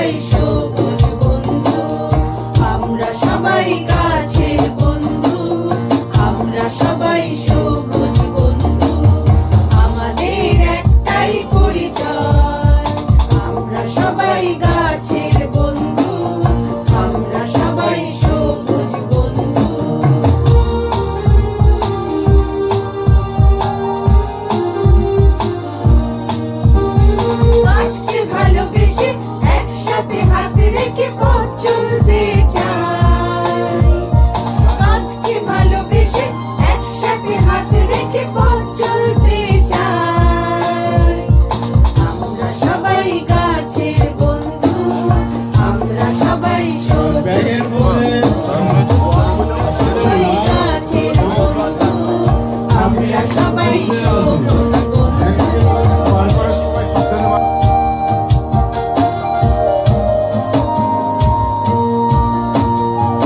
nós. বলতে ভালোবেসে একসাথে হাত রেখে পথ চলতে চাই। সবাই গাছের বন্ধু, আমরা সবাই সত্যের সবাই সবাই গাছের সবাই সত্যের